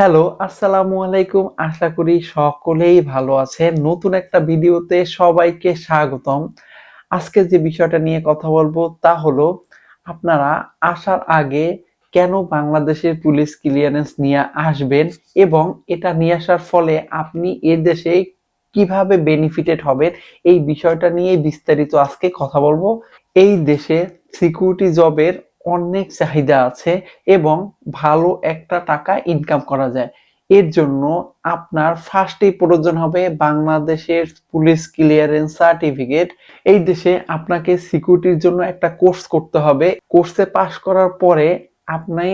Hello, আসসালামু আলাইকুম। আশা করি সকলেই ভালো আছেন। নতুন একটা ভিডিওতে সবাইকে স্বাগতম। আজকে যে বিষয়টা নিয়ে কথা বলব তা হলো, আপনারা আসার আগে কেন বাংলাদেশের পুলিশ ক্লিয়ারেন্স নিয়ে আসবেন এবং এটা নিয়ে আসার ফলে আপনি এ দেশে কীভাবে বেনিফিটেড হবেন, এই বিষয়টা নিয়ে বিস্তারিত আজকে কথা বলব। এই দেশে সিকিউরিটি জবের অনেক চাহিদা আছে এবং ভালো একটা টাকা ইনকাম করা যায়। এর জন্য আপনার ফার্স্টেই প্রয়োজন হবে বাংলাদেশের পুলিশ ক্লিয়ারেন্স সার্টিফিকেট এই দেশে আপনাকে সিকিউরিটির জন্য একটা কোর্স করতে হবে। কোর্সে পাশ করার পরে আপনি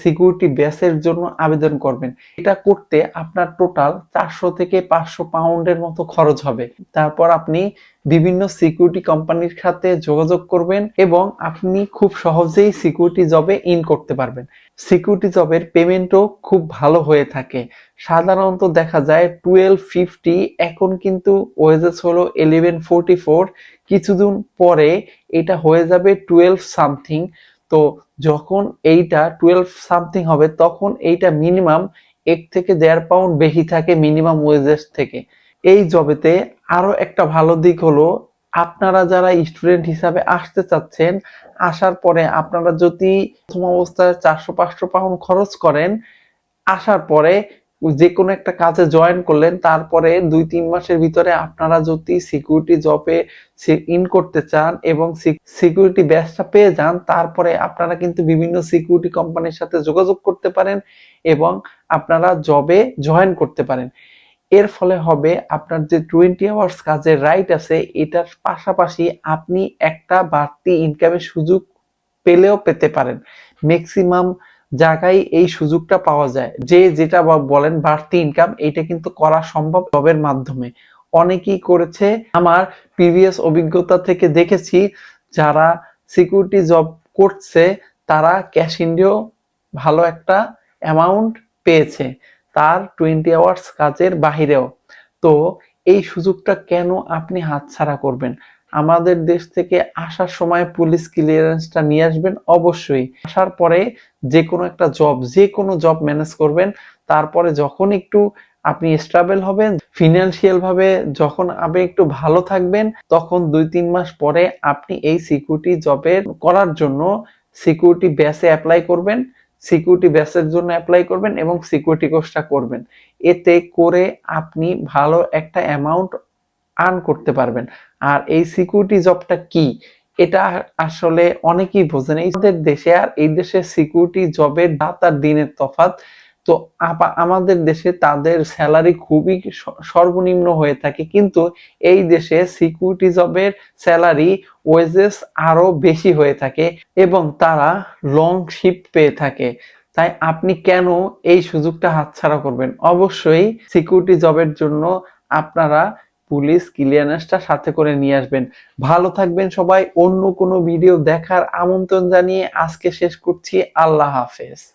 সিকিউরিটি ব্যাসের জন্য আবেদন করবেন। এটা করতে আপনার টোটাল চারশো থেকে পাঁচশো পাউন্ডের মতো খরচ হবে। তারপর আপনি বিভিন্ন সিকিউরিটি কোম্পানির সাথে যোগাযোগ করবেন এবং আপনি খুব সহজেই সিকিউরিটি জবে ইন করতে পারবেন। সিকিউরিটি জবের পেমেন্টও খুব ভালো হয়ে থাকে। সাধারণত দেখা যায় টুয়েলভ ফিফটি এখন কিন্তু ওয়েজেস হলো ইলেভেন ফোরটি ফোর কিছুদিন পরে এটা হয়ে যাবে টুয়েলভ সামথিং তো যখন এইটা টুয়েলভ সামথিং হবে, তখন এইটা মিনিমাম এক থেকে দেড় পাউন্ড বেশি থাকে মিনিমাম ওয়েজেস থেকে। এই জবেতে আরও একটা ভালো দিক হলো, আপনারা যারা স্টুডেন্ট হিসাবে আসতে চাচ্ছেন, আসার পরে আপনারা যদি প্রথম অবস্থায় চারশো পাঁচশো পাউন্ড খরচ করেন, আসার পরে যে কোনো একটা কাজে জয়েন করলেন, তারপরে দুই, তিন মাসের ভিতরে আপনারা যদি সিকিউরিটি জবে ইন করতে চান এবং সিকিউরিটি ব্যাচটা পেয়ে যান, তারপরে আপনারা কিন্তু বিভিন্ন সিকিউরিটি কোম্পানির সাথে যোগাযোগ করতে পারেন এবং আপনারা জবে জয়েন করতে পারেন। এর ফলে হবে আপনার যে টোয়েন্টি আওয়ার্স কাজের রাইট আছে, এটার পাশাপাশি আপনি একটা বাড়তি ইনকামের সুযোগ পেলেও পেতে পারেন। ম্যাক্সিমাম জায়গায় এই সুযোগটা পাওয়া যায়। যে যেটা বলেন বাড়তি ইনকাম এটা কিন্তু করা সম্ভব জবের মাধ্যমে। অনেকেই করেছে, আমার প্রিভিয়াস অভিজ্ঞতা থেকে দেখেছি, যারা সিকিউরিটি জব করছে, তারা ক্যাশ ইন্ডিও ভালো একটা অ্যামাউন্ট পেয়েছে, তার টোয়েন্টি আওয়ার্স কাজের বাহিরেও। তো এই সুযোগটা কেন আপনি হাতছাড়া করবেন? আমাদের দেশ থেকে আসার সময় পুলিশ ক্লিয়ারেন্সটা নিয়ে আসবেন, অবশ্যই। আসার পরে যে কোনো একটা জব যে কোনো জব ম্যানেজ করবেন। তারপরে যখন একটু আপনি স্টেবল হবেন ফিনান্সিয়াল ভাবে যখন আপনি একটু ভালো থাকবেন, তখন দুই তিন মাস পরে আপনি এই সিকিউরিটি জবের করার জন্য সিকিউরিটি ব্যাসে অ্যাপ্লাই করবেন। সিকিউরিটি ব্যাসের জন্য অ্যাপ্লাই করবেন এবং সিকিউরিটি কোর্সটা করবেন। এতে করে আপনি ভালো একটা অ্যামাউন্ট আর্ন করতে পারবেন। আর এই সিকিউরিটি জবটা কি? এটা আসলে অনেকেই বোঝেন আমাদের দেশে আর এই দেশে সিকিউরিটি জবের রাত আর দিনের তফাৎ। তো আমাদের দেশে তাদের স্যালারি খুবই সর্বনিম্ন হয়ে থাকে। কিন্তু এই দেশে সিকিউরিটি জবের স্যালারি ওয়েজেস আরও বেশি হয়ে থাকে এবং তারা লং শিফট পেয়ে থাকে। তাই আপনি কেন এই সুযোগটা হাতছাড়া করবেন? অবশ্যই সিকিউরিটি জবের জন্য আপনারা পুলিশ ক্লিয়ারেন্সটা সাথে করে নিয়ে আসবেন। ভালো থাকবেন সবাই, অন্য কোনো ভিডিও দেখার আমন্ত্রণ জানিয়ে আজকে শেষ করছি। আল্লাহ হাফেজ।